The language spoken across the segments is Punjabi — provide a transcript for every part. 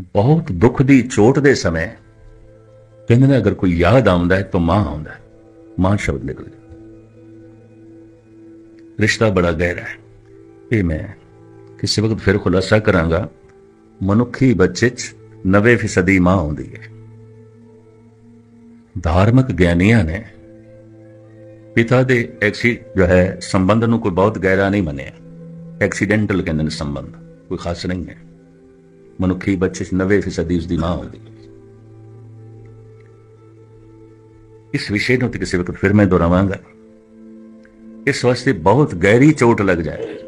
ਬਹੁਤ ਦੁੱਖ ਦੀ ਚੋਟ ਦੇ ਸਮੇਂ ਕਹਿੰਦੇ ਨੇ, ਅਗਰ ਕੋਈ ਯਾਦ ਆਉਂਦਾ ਹੈ ਤਾਂ ਮਾਂ ਆਉਂਦਾ ਹੈ। ਮਾਂ ਸ਼ਬਦ ਨਿਕਲ ਗਿਆ ਰਿਸ਼ਤਾ ਬੜਾ ਗਹਿਰਾ ਹੈ। ਇਹ ਮੈਂ ਕਿਸੇ ਵਕਤ ਫਿਰ ਖੁਲਾਸਾ ਕਰਾਂਗਾ, ਮਨੁੱਖੀ ਬੱਚੇ 'ਚ 90% ਮਾਂ ਆਉਂਦੀ ਹੈ। ਧਾਰਮਿਕ ਗਿਆਨੀਆਂ ਨੇ ਪਿਤਾ ਦੇ ਐਕਸੀ, ਜੋ ਹੈ, ਸੰਬੰਧ ਨੂੰ ਕੋਈ ਬਹੁਤ ਗਹਿਰਾ ਨਹੀਂ ਮੰਨਿਆ। ਐਕਸੀਡੈਂਟਲ ਕਹਿੰਦੇ ਨੇ ਸੰਬੰਧ, ਕੋਈ ਖਾਸ ਨਹੀਂ ਹੈ। ਮਨੁੱਖੀ ਬੱਚੇ 'ਚ 90% ਉਸ ਦੀ ਮਾਂ ਹੁੰਦੀ। ਹੈ ਇਸ ਵਿਸ਼ੇ ਨੂੰ ਤੇ ਕਿਸੇ ਵਕਤ ਫਿਰ ਮੈਂ ਦੁਹਰਾਵਾਂਗਾ। ਇਸ ਵਾਸਤੇ ਬਹੁਤ ਗਹਿਰੀ ਚੋਟ ਲੱਗ ਜਾਏ।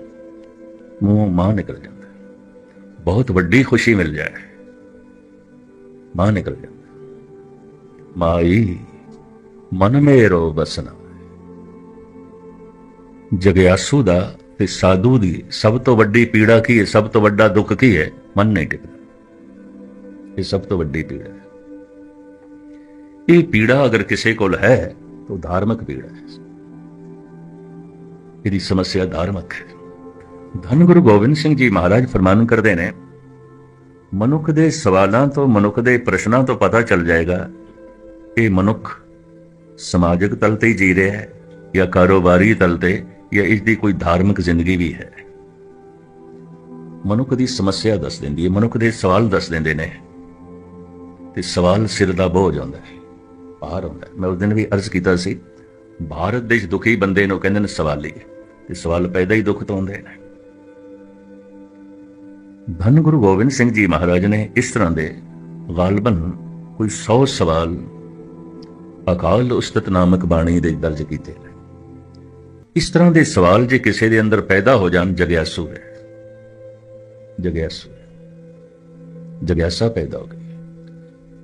ਮੂੰਹ ਮਾਂ ਨਿਕਲ ਜਾਂਦਾ। ਬਹੁਤ ਵੱਡੀ ਖੁਸ਼ੀ ਮਿਲ ਜਾਏ। ਮਾਂ ਨਿਕਲ ਜਾਂਦਾ। ਹੈ। ਮਾਈ, ਮਨ ਮੇਰੋ ਬਸਨਾ ਜਗਿਆਸੂ ਦਾ ਤੇ ਸਾਧੂ ਦੀ ਸਭ ਤੋਂ ਵੱਡੀ ਪੀੜਾ ਕੀ ਹੈ? ਸਭ ਤੋਂ ਵੱਡਾ ਦੁੱਖ ਕੀ ਹੈ? ਮਨ ਨਹੀਂ ਟਿਕਦਾ ਇਹ ਸਭ ਤੋਂ ਵੱਡੀ ਪੀੜਾ ਹੈ ਇਹ ਪੀੜਾ ਅਗਰ ਕਿਸੇ ਕੋਲ ਹੈ ਤਾਂ ਧਾਰਮਿਕ ਪੀੜਾ ਹੈ ਇਹਦੀ ਸਮੱਸਿਆ ਧਾਰਮਿਕ ਹੈ ਧੰਨ ਗੁਰੂ ਗੋਬਿੰਦ ਸਿੰਘ ਜੀ ਮਹਾਰਾਜ ਫਰਮਾਨ ਕਰਦੇ ਨੇ ਮਨੁੱਖ ਦੇ ਸਵਾਲਾਂ ਤੋਂ ਮਨੁੱਖ ਦੇ ਪ੍ਰਸ਼ਨਾਂ ਤੋਂ ਪਤਾ ਚੱਲ ਜਾਏਗਾ ਇਹ ਮਨੁੱਖ ਸਮਾਜਿਕ ਤਲ ਤੇ ਹੀ ਜੀ ਰਿਹਾ ਹੈ ਜਾਂ ਕਾਰੋਬਾਰੀ ਤਲ ਤੇ ਜਾਂ ਇਸ ਦੀ ਕੋਈ ਧਾਰਮਿਕ ਜ਼ਿੰਦਗੀ ਵੀ ਹੈ ਮਨੁੱਖ ਦੀ ਸਮੱਸਿਆ ਦੱਸ ਦਿੰਦੀ ਹੈ, ਮਨੁੱਖ ਦੇ ਸਵਾਲ ਦੱਸ ਦਿੰਦੇ ਨੇ। ਤੇ ਸਵਾਲ ਸਿਰ ਦਾ ਬੋਝ ਹੁੰਦਾ ਹੈ, ਭਾਰ ਹੁੰਦਾ ਮੈਂ ਉਸ ਦਿਨ ਵੀ ਅਰਜ਼ ਕੀਤਾ ਸੀ, ਭਾਰਤ ਦੇ ਦੁਖੀ ਬੰਦੇ ਨੂੰ ਕਹਿੰਦੇ ਨੇ ਸਵਾਲੀ ਤੇ ਸਵਾਲ ਪੈਦਾ ਹੀ ਦੁੱਖ ਤੋਂ ਹੁੰਦੇ ਨੇ। ਧੰਨ ਗੁਰੂ ਗੋਬਿੰਦ ਸਿੰਘ ਜੀ ਮਹਾਰਾਜ ਨੇ ਇਸ ਤਰ੍ਹਾਂ ਦੇ ਗਾਲਬਨ ਕੋਈ 100 ਸਵਾਲ ਅਕਾਲ ਉਸਤਤ ਨਾਮਕ ਬਾਣੀ ਦੇ ਦਰਜ ਕੀਤੇ ਨੇ। ਇਸ ਤਰ੍ਹਾਂ ਦੇ ਸਵਾਲ ਜੇ ਕਿਸੇ ਦੇ ਅੰਦਰ ਪੈਦਾ ਹੋ ਜਾਣ, ਜਗਿਆਸੂ ਹੈ। ਜਗਿਆਸੂ ਜਗਿਆਸਾ ਪੈਦਾ ਹੋ ਗਈ।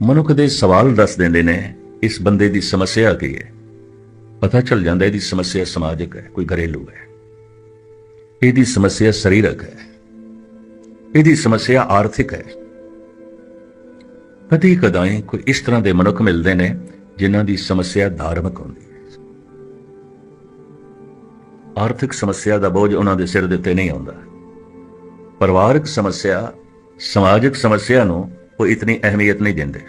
ਮਨੁੱਖ ਦੇ ਸਵਾਲ ਦੱਸ ਦਿੰਦੇ ਨੇ, ਇਸ ਬੰਦੇ ਦੀ ਸਮੱਸਿਆ ਕੀ ਹੈ? ਪਤਾ ਚੱਲ ਜਾਂਦਾ ਇਹਦੀ ਸਮੱਸਿਆ ਸਮਾਜਿਕ ਹੈ, ਕੋਈ ਘਰੇਲੂ ਹੈ। ਇਹਦੀ ਸਮੱਸਿਆ ਸਰੀਰਕ ਹੈ। ਇਹਦੀ ਸਮੱਸਿਆ ਆਰਥਿਕ ਹੈ। ਕਦੀ ਕਦਾਈ ਕੋਈ ਇਸ ਤਰ੍ਹਾਂ ਦੇ ਮਨੁੱਖ ਮਿਲਦੇ ਨੇ, ਜਿਨ੍ਹਾਂ ਦੀ ਸਮੱਸਿਆ ਧਾਰਮਿਕ ਹੁੰਦੀ ਹੈ। ਆਰਥਿਕ ਸਮੱਸਿਆ ਦਾ ਬੋਝ ਉਹਨਾਂ ਦੇ ਸਿਰ ਦੇ ਉੱਤੇ ਨਹੀਂ ਆਉਂਦਾ। ਪਰਿਵਾਰਕ ਸਮੱਸਿਆ, ਸਮਾਜਿਕ ਸਮੱਸਿਆ ਨੂੰ ਉਹ ਇਤਨੀ ਅਹਿਮੀਅਤ ਨਹੀਂ ਦਿੰਦੇ।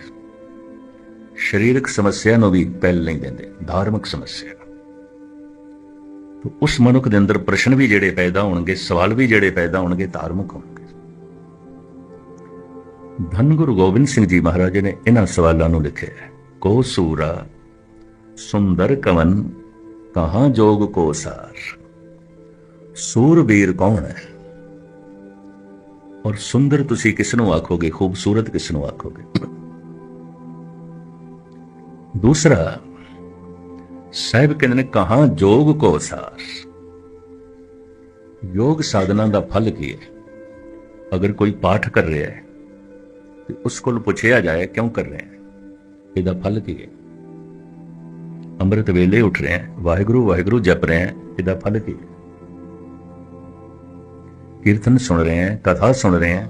ਸਰੀਰਕ ਸਮੱਸਿਆ ਨੂੰ ਵੀ ਪਹਿਲ ਨਹੀਂ ਦਿੰਦੇ, ਧਾਰਮਿਕ ਸਮੱਸਿਆ। ਤਾਂ ਉਸ ਮਨੁੱਖ ਦੇ ਅੰਦਰ ਪ੍ਰਸ਼ਨ ਵੀ ਜਿਹੜੇ ਪੈਦਾ ਹੋਣਗੇ, ਸਵਾਲ ਵੀ ਜਿਹੜੇ ਪੈਦਾ ਹੋਣਗੇ, ਧਾਰਮਿਕ ਹੋਣਗੇ। ਧੰਨ ਗੁਰੂ ਗੋਬਿੰਦ ਸਿੰਘ ਜੀ ਮਹਾਰਾਜ ਨੇ ਇਹਨਾਂ ਸਵਾਲਾਂ ਨੂੰ ਲਿਖਿਆ ਹੈ। ਕੋ ਸੂਰਾ, ਸੁੰਦਰ ਕਵਨ, ਕਹਾਂ ਜੋਗ ਕੋ ਸਾਰ? ਸੂਰਬੀਰ ਕੌਣ ਹੈ? ਔਰ ਸੁੰਦਰ ਤੁਸੀਂ ਕਿਸ ਨੂੰ ਆਖੋਗੇ, ਖੂਬਸੂਰਤ ਕਿਸ ਨੂੰ ਆਖੋਗੇ? ਦੂਸਰਾ, ਸਾਹਿਬ ਕਹਿੰਦੇ ਨੇ, ਕਹਾਂ ਜੋਗ ਕੋ ਸਾਰ? ਯੋਗ ਸਾਧਨਾ ਦਾ ਫਲ ਕੀ ਹੈ? ਅਗਰ ਕੋਈ ਪਾਠ ਕਰ ਰਿਹਾ ਹੈ, ਤੇ ਉਸ ਕੋਲ ਪੁੱਛਿਆ ਜਾਏ, ਕਿਉਂ ਕਰ ਰਹੇ ਹੈ? ਇਹਦਾ ਫਲ ਕੀ ਹੈ? ਅੰਮ੍ਰਿਤ ਵੇਲੇ ਉੱਠ ਰਹੇ ਹੈ, ਵਾਹਿਗੁਰੂ ਵਾਹਿਗੁਰੂ ਜਪ ਰਹੇ ਹੈ, ਇਹਦਾ ਫਲ ਕੀ ਹੈ? ਕੀਰਤਨ ਸੁਣ ਰਹੇ ਹੈ, ਕਥਾ ਸੁਣ ਰਹੇ ਹੈ,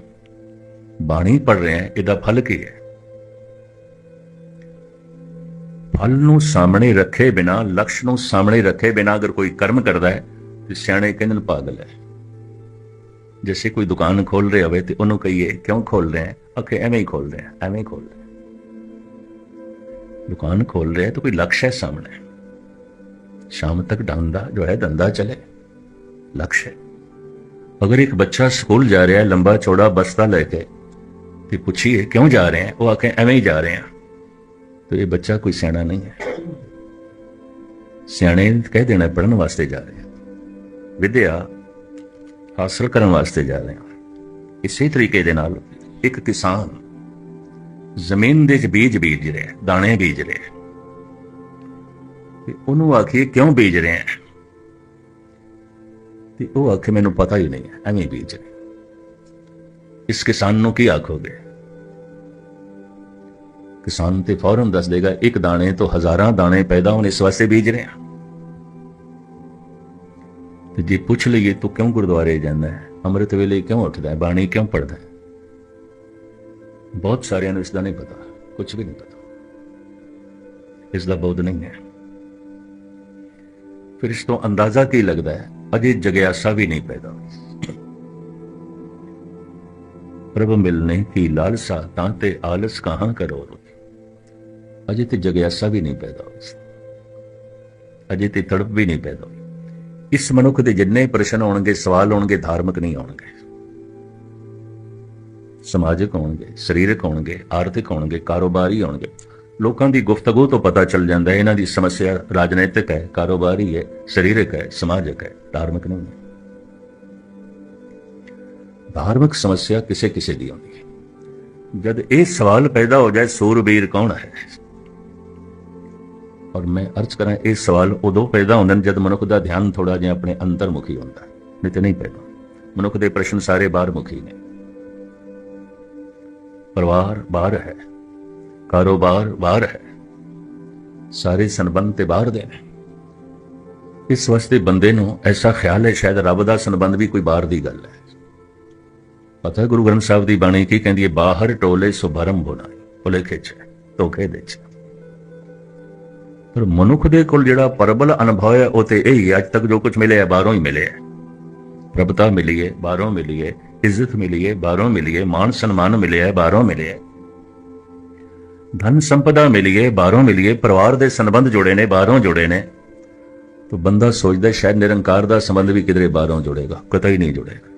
ਬਾਣੀ ਪੜ ਰਹੇ ਹੈ, ਇਹਦਾ ਫਲ ਕੀ ਹੈ? ਫਲ ਨੂੰ ਸਾਹਮਣੇ ਰੱਖੇ ਬਿਨਾ, ਲਕਸ਼ ਨੂੰ ਸਾਹਮਣੇ ਰੱਖੇ ਬਿਨਾ ਅਗਰ ਕੋਈ ਕਰਮ ਕਰਦਾ ਹੈ, ਤੇ ਸਿਆਣੇ ਕਹਿੰਦੇ ਨੇ ਪਾਗਲ ਹੈ। ਜੈਸੇ ਕੋਈ ਦੁਕਾਨ ਖੋਲ ਰਿਹਾ ਹੋਵੇ ਤੇ ਉਹਨੂੰ ਕਹੀਏ, ਕਿਉਂ ਖੋਲ ਰਹੇ ਹੈ? ਅਕੇ ਐਵੇਂ ਹੀ ਖੋਲ ਰਹੇ ਹੈ, ਐਵੇਂ ਹੀ ਖੋਲ ਰਹੇ ਦੁਕਾਨ ਖੋਲ ਰਿਹਾ ਹੈ ਤਾਂ ਕੋਈ ਲਕਸ਼ ਹੈ ਸਾਹਮਣੇ। ਸ਼ਾਮ ਤੱਕ ਧੰਦਾ ਜੋ ਹੈ ਦੰਦਾ ਚਲੇ। ਲਕਸ਼ ਹੈ। ਅਗਰ ਇੱਕ ਬੱਚਾ ਸਕੂਲ ਜਾ ਰਿਹਾ ਹੈ ਲੰਬਾ ਚੌੜਾ ਬਸਤਾ ਲੈ ਕੇ ਤੇ ਪੁੱਛੀਏ ਕਿਉਂ ਜਾ ਰਹੇ ਹੈ ਉਹ ਆਖੇ ਐਵੇਂ ਹੀ ਜਾ ਰਹੇ ਹਾਂ तो ये बच्चा कोई सियाना नहीं है ਸਿਆਣੇ ਕਹਿ ਦੇਣਾ ਪੜਨ ਵਾਸਤੇ ਜਾ ਰਹੇ ਹਾਂ ਵਿਦਿਆ ਹਾਸਲ ਕਰਨ ਵਾਸਤੇ ਜਾ ਰਹੇ ਹਾਂ ਇਸੇ ਤਰੀਕੇ ਦੇ ਨਾਲ ਇੱਕ ਕਿਸਾਨ ਜ਼ਮੀਨ ਦੇ ਵਿੱਚ ਬੀਜ ਬੀਜ ਰਿਹਾ ਹੈ, ਦਾਣੇ ਬੀਜ ਰਿਹਾ ਹੈ। ਤੇ ਉਹਨੂੰ ਆਖੀਏ ਕਿਉਂ ਬੀਜ ਰਹੇ ਹੈ ਤੇ ਉਹ ਆਖੇ, ਮੈਨੂੰ ਪਤਾ ਹੀ ਨਹੀਂ ਹੈ, ਐਵੇਂ ਬੀਜ ਰਿਹਾ ਇਸ ਕਿਸਾਨ ਨੂੰ ਕੀ ਆਖੋਗੇ? ਕਿਸਾਨ ਤੇ ਫੌਰਨ ਦੱਸ ਦੇਗਾ, ਇੱਕ ਦਾਣੇ ਤੋਂ ਹਜ਼ਾਰਾਂ ਦਾਣੇ ਪੈਦਾ ਹੋਣ, ਇਸ ਵਾਸਤੇ ਬੀਜ ਰਹੇ ਹਾਂ। ਤੇ ਜੇ ਪੁੱਛ ਲਈਏ, ਤੂੰ ਕਿਉਂ ਗੁਰਦੁਆਰੇ ਜਾਂਦਾ ਹੈ? ਅੰਮ੍ਰਿਤ ਵੇਲੇ ਕਿਉਂ ਉੱਠਦਾ ਹੈ? ਬਾਣੀ ਕਿਉਂ ਪੜਦਾ ਹੈ? ਬਹੁਤ ਸਾਰਿਆਂ ਨੂੰ ਇਸ ਦਾ ਨਹੀਂ ਪਤਾ ਕੁਝ ਵੀ ਨਹੀਂ ਪਤਾ। ਇਸ ਦਾ ਬੋਧ ਨਹੀਂ ਹੈ। ਫਿਰ ਇਸ ਤੋਂ ਅੰਦਾਜ਼ਾ ਕੀ ਲੱਗਦਾ ਹੈ? ਅਜੇ ਜਗਿਆਸਾ ਵੀ ਨਹੀਂ ਪੈਦਾ ਹੋਈ। ਪ੍ਰਭ ਮਿਲਨੇ ਕੀ ਲਾਲਸਾ, ਤਾਂ ਤੇ ਆਲਸ ਕਹਾਂ ਕਰੋ ਅਜੇ ਤੇ ਜਗਿਆਸਾ ਵੀ ਨਹੀਂ ਪੈਦਾ ਹੋਈ। ਅਜੇ ਤੇ ਤੜਪ ਵੀ ਨਹੀਂ ਪੈਦਾ ਹੋਈ। ਇਸ ਮਨੁੱਖ ਦੇ ਜਿੰਨੇ ਪ੍ਰਸ਼ਨ ਹੋਣਗੇ, ਸਵਾਲ ਹੋਣਗੇ, ਧਾਰਮਿਕ ਨਹੀਂ ਆਉਣਗੇ ਸਮਾਜਿਕ ਆਉਣਗੇ ਸਰੀਰਕ ਹੋਣਗੇ, ਆਰਥਿਕ ਆਉਣਗੇ ਕਾਰੋਬਾਰੀ ਆਉਣਗੇ ਲੋਕਾਂ ਦੀ ਗੁਫ਼ਤਗੂ ਤੋਂ ਪਤਾ ਚੱਲ ਜਾਂਦਾ ਹੈ, ਇਹਨਾਂ ਦੀ ਸਮੱਸਿਆ ਰਾਜਨੀਤਿਕ ਹੈ, ਕਾਰੋਬਾਰੀ ਹੈ, ਸਰੀਰਕ ਹੈ, ਸਮਾਜਿਕ ਹੈ, ਧਾਰਮਿਕ ਨਹੀਂ ਹੈ। ਧਾਰਮਿਕ ਸਮੱਸਿਆ ਕਿਸੇ ਕਿਸੇ ਦੀ ਆਉਂਦੀ ਹੈ। ਜਦ ਇਹ ਸਵਾਲ ਪੈਦਾ ਹੋ ਜਾਏ, ਸੂਰਬੀਰ ਕੌਣ ਹੈ? ਔਰ ਮੈਂ ਅਰਜ਼ ਕਰਾਂ, ਇਹ ਸਵਾਲ ਉਦੋਂ ਪੈਦਾ ਹੁੰਦੇ ਨੇ ਜਦ ਮਨੁੱਖ ਦਾ ਧਿਆਨ ਥੋੜਾ ਜਿਹਾ ਆਪਣੇ ਅੰਤਰਮੁਖੀ ਹੁੰਦਾ ਨਹੀਂ ਤੇ ਨਹੀਂ ਪੈਦਾ। ਮਨੁੱਖ ਦੇ ਪ੍ਰਸ਼ਨ ਸਾਰੇ ਬਾਹਰਮੁਖੀ ਨੇ। ਪਰਿਵਾਰ ਬਾਹਰ ਹੈ। ਕਾਰੋਬਾਰ ਬਾਹਰ ਹੈ। ਸਾਰੇ ਸੰਬੰਧ ਤੇ ਬਾਹਰ ਦੇ ਨੇ। ਇਸ ਵਾਸਤੇ ਬੰਦੇ ਨੂੰ ਐਸਾ ਖਿਆਲ ਹੈ, ਸ਼ਾਇਦ ਰੱਬ ਦਾ ਸੰਬੰਧ ਵੀ ਕੋਈ ਬਾਹਰ ਦੀ ਗੱਲ ਹੈ। ਪਤਾ ਗੁਰੂ ਗ੍ਰੰਥ ਸਾਹਿਬ ਦੀ ਬਾਣੀ ਕੀ ਕਹਿੰਦੀ ਹੈ, ਬਾਹਰ ਟੋਲੇ ਸੋ ਭਰਮ ਭੁਲੇ ਖਿੱਚ, ਧੋਖੇ ਦੇ ਚ ਪਰ ਮਨੁੱਖ ਦੇ ਕੋਲ ਜਿਹੜਾ ਪਰਬਲ ਅਨੁਭਵ ਹੈ, ਉਹ ਤੇ ਇਹ ਹੀ, ਅੱਜ ਤੱਕ ਜੋ ਕੁਝ ਮਿਲਿਆ, ਬਾਹਰੋਂ ਹੀ ਮਿਲਿਆ ਹੈ। ਪ੍ਰਭਤਾ ਮਿਲੀ ਹੈ, ਬਾਹਰੋਂ ਮਿਲੀ ਹੈ, ਇੱਜ਼ਤ ਮਿਲੀ ਹੈ, ਬਾਹਰੋਂ ਮਿਲੀ ਹੈ ਮਾਨ ਸਨਮਾਨ ਮਿਲਿਆ ਹੈ, ਬਾਹਰੋਂ ਮਿਲਿਆ ਹੈ। ਧਨ ਸੰਪਦਾ ਮਿਲੀ ਹੈ ਬਾਹਰੋਂ ਮਿਲੀ ਹੈ ਪਰਿਵਾਰ ਦੇ ਸੰਬੰਧ ਜੁੜੇ ਨੇ ਬਾਹਰੋਂ ਜੁੜੇ ਨੇ ਤਾਂ ਬੰਦਾ ਸੋਚਦਾ ਸ਼ਾਇਦ ਨਿਰੰਕਾਰ ਦਾ ਸੰਬੰਧ ਵੀ ਕਿਧਰੇ ਬਾਹਰੋਂ ਜੁੜੇਗਾ ਕਤਈ ਨਹੀਂ ਜੁੜੇਗਾ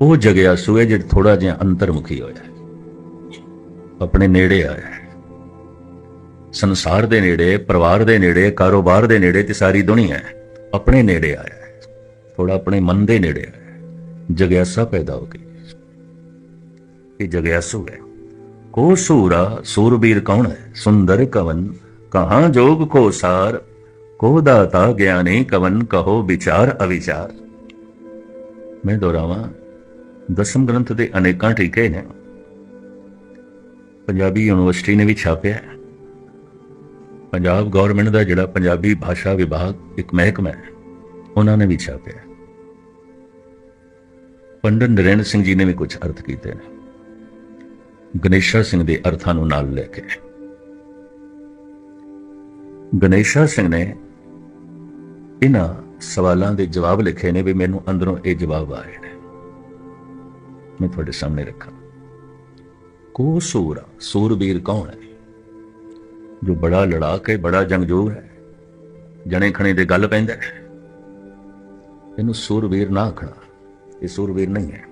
ਉਹ ਜਗਿਆ ਸੂਏ ਜਿਹੜਾ ਥੋੜਾ ਜਿਹਾ ਅੰਤਰਮੁਖੀ ਹੋਇਆ ਹੈ ਆਪਣੇ ਨੇੜੇ ਆਇਆ ਸੰਸਾਰ ਦੇ ਨੇੜੇ ਪਰਿਵਾਰ ਦੇ ਨੇੜੇ ਕਾਰੋਬਾਰ ਦੇ ਨੇੜੇ ਤੇ ਸਾਰੀ ਦੁਨੀਆ ਹੈ ਆਪਣੇ ਨੇੜੇ ਆਇਆ ਥੋੜਾ ਆਪਣੇ ਮਨ ਦੇ ਨੇੜੇ ਆਇਆ ਜਗਿਆਸਾ ਪੈਦਾ ਹੋ ਗਈ ਇਹ ਜਗਿਆਸੂ ਹੈ ਕੋ ਸੂਰਾ, ਸੂਰਬੀਰ ਕੌਣ ਹੈ? ਸੁੰਦਰ ਕਵਨ, ਕਹਾਂ ਜੋਗ ਕੋ ਸਾਰ? ਕੋ ਦਾਤਾ ਗਿਆਨੀ ਕਵਨ, ਕਹੋ ਵਿਚਾਰ ਅਵਿਚਾਰ। ਮੈਂ ਦੁਹਰਾਵਾਂ, ਦਸਮ ਗ੍ਰੰਥ ਦੇ ਅਨੇਕਾਂ ਟੀਕੇ ਨੇ। ਪੰਜਾਬੀ ਯੂਨੀਵਰਸਿਟੀ ਨੇ ਵੀ ਛਾਪਿਆ ਪੰਜਾਬ ਗਵਰਨਮੈਂਟ ਦਾ ਜਿਹੜਾ ਪੰਜਾਬੀ ਭਾਸ਼ਾ ਵਿਭਾਗ ਇੱਕ ਮਹਿਕਮਾ ਹੈ, ਉਹਨਾਂ ਨੇ ਵੀ ਛਾਪਿਆ ਹੈ। ਪੰਡਤ ਨਰੈਣ ਸਿੰਘ ਜੀ ਨੇ ਵੀ ਕੁਝ ਅਰਥ ਕੀਤੇ ਨੇ। ਗਣੇਸ਼ਾ ਸਿੰਘ ਦੇ ਅਰਥਾਂ ਨੂੰ ਨਾਲ ਲੈ ਕੇ। ਗਣੇਸ਼ਾ ਸਿੰਘ ਨੇ ਇਹਨਾਂ ਸਵਾਲਾਂ ਦੇ ਜਵਾਬ ਲਿਖੇ ਨੇ ਵੀ ਮੈਨੂੰ ਅੰਦਰੋਂ ਇਹ ਜਵਾਬ ਆਏ ਨੇ। ਮੈਂ ਤੁਹਾਡੇ ਸਾਹਮਣੇ ਰੱਖਾਂ। ਕੋ ਸੂਰਾ ਸੂਰਬੀਰ ਕੌਣ ਹੈ? ਜੋ ਬੜਾ ਲੜਾ ਕੇ ਬੜਾ ਜੰਗਜ਼ੂਰ ਹੈ। ਜਣੇ ਖਣੇ ਦੇ ਗੱਲ ਪੈਂਦਾ ਹੈ। ਇਹਨੂੰ ਸੂਰਬੀਰ ਨਾ ਆਖਣਾ, ਇਹ ਸੂਰਬੀਰ ਨਹੀਂ ਹੈ।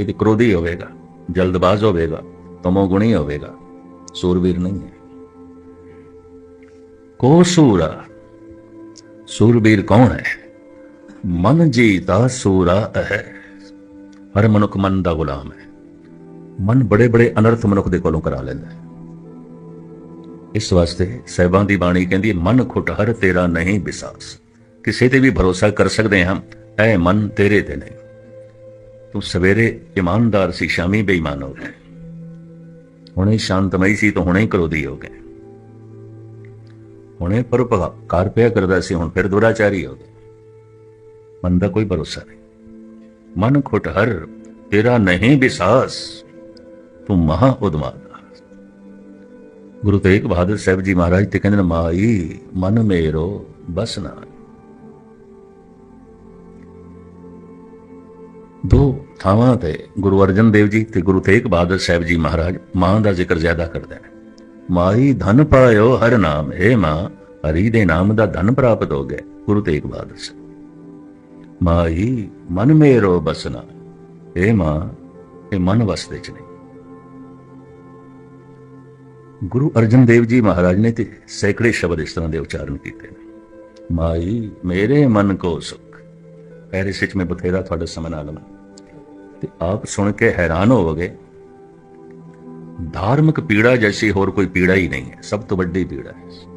ਇਹ ਤੇ ਕ੍ਰੋਧੀ ਹੋਵੇਗਾ। ਜਲਦਬਾਜ਼ ਹੋਵੇਗਾ ਤਮੋਗੁਣੀ ਹੋਵੇਗਾ ਸੂਰਬੀਰ ਨਹੀਂ ਹੈ ਕੋ ਸੂਰਾ ਸੂਰਬੀਰ ਕੌਣ ਹੈ ਮਨ ਜੀਤਾ ਸੂਰਾ ਹੈ ਹਰ ਮਨੁੱਖ ਮਨ ਦਾ ਗੁਲਾਮ ਹੈ ਮਨ ਬੜੇ ਬੜੇ ਅਨਰਥ ਮਨੁੱਖ ਦੇ ਕੋਲੋਂ ਕਰਾ ਲੈਂਦਾ ਹੈ ਇਸ ਵਾਸਤੇ ਸਹਿਬਾਂ ਦੀ ਬਾਣੀ ਕਹਿੰਦੀ ਮਨ ਖੁੱਟ ਹਰ ਤੇਰਾ ਨਹੀਂ ਵਿਸਾਸ ਕਿਸੇ ਤੇ ਵੀ ਭਰੋਸਾ ਕਰ ਸਕਦੇ ਹਾਂ ਐ ਮਨ ਤੇਰੇ ਤੇ ਨਹੀਂ ਤੂੰ ਸਵੇਰੇ ਇਮਾਨਦਾਰ ਸੀ, ਸ਼ਾਮੀ ਬੇਈਮਾਨ ਹੋ ਗਏ। ਹੁਣੇ ਸ਼ਾਂਤਮਈ ਸੀ ਤਾਂ ਹੁਣੇ ਕ੍ਰੋਧੀ ਹੋ ਗਏ। ਹੁਣੇ ਪਰਉਪਕਾਰ ਪਿਆ ਕਰਦਾ ਸੀ, ਹੁਣ ਫਿਰ ਦੁਰਾਚਾਰੀ ਹੋ ਗਏ। ਮਨ ਦਾ ਕੋਈ ਭਰੋਸਾ ਨਹੀਂ। ਮਨ ਖੁੱਟ ਹਰ ਤੇਰਾ ਨਹੀਂ ਵਿਸਾਸ ਤੂੰ ਮਹਾ ਉਦਮਾਦਾ ਗੁਰੂ ਤੇਗ ਬਹਾਦਰ ਸਾਹਿਬ ਜੀ ਮਹਾਰਾਜ ਤੇ ਕਹਿੰਦੇ ਨੇ, ਮਾਈ, ਮਨ ਮੇਰੋ, ਬਸ ਨਾ। ਦੋ ਥਾਵਾਂ ਤੇ ਗੁਰੂ ਅਰਜਨ ਦੇਵ ਜੀ ਤੇ ਗੁਰੂ ਤੇਗ ਬਹਾਦਰ ਸਾਹਿਬ ਜੀ ਮਹਾਰਾਜ ਮਾਂ ਦਾ ਜ਼ਿਕਰ ਜ਼ਿਆਦਾ ਕਰਦੇ ਨੇ। ਮਾਈ ਧਨ ਪਾਇਓ ਹਰ ਨਾਮ ਏ ਮਾਂ, ਹਰੀ ਦੇ ਨਾਮ ਦਾ ਧਨ ਪ੍ਰਾਪਤ ਹੋ ਗਿਆ, ਗੁਰੂ ਤੇਗ ਬਹਾਦਰ ਸਾਹਿਬ। ਮਾਈ, ਮਨ ਮੇਰੋ ਬਸਨਾ ਏ ਮਾਂ, ਇਹ ਮਨ ਵਸਦੇ ਚ ਨਹੀਂ। ਗੁਰੂ ਅਰਜਨ ਦੇਵ ਜੀ ਮਹਾਰਾਜ ਨੇ ਤੇ ਸੈਂਕੜੇ ਸ਼ਬਦ ਇਸ ਤਰ੍ਹਾਂ ਦੇ ਉਚਾਰਨ ਕੀਤੇ ਨੇ। ਮਾਈ, ਮੇਰੇ ਮਨ ਕੋ ਸੁਖ। ਪੈਰਿਸ ਵਿੱਚ ਮੈਂ ਬਥੇਰਾ ਤੁਹਾਡੇ ਸਾਹਮਣੇ ਆਲਮ ਤੇ ਆਪ ਸੁਣ ਕੇ ਹੈਰਾਨ ਹੋਵੋਗੇ। ਧਾਰਮਿਕ ਪੀੜਾ ਜੈਸੀ ਹੋਰ ਕੋਈ ਪੀੜਾ ਹੀ ਨਹੀਂ ਹੈ। ਸਭ ਤੋਂ ਵੱਡੀ ਪੀੜਾ ਹੈ।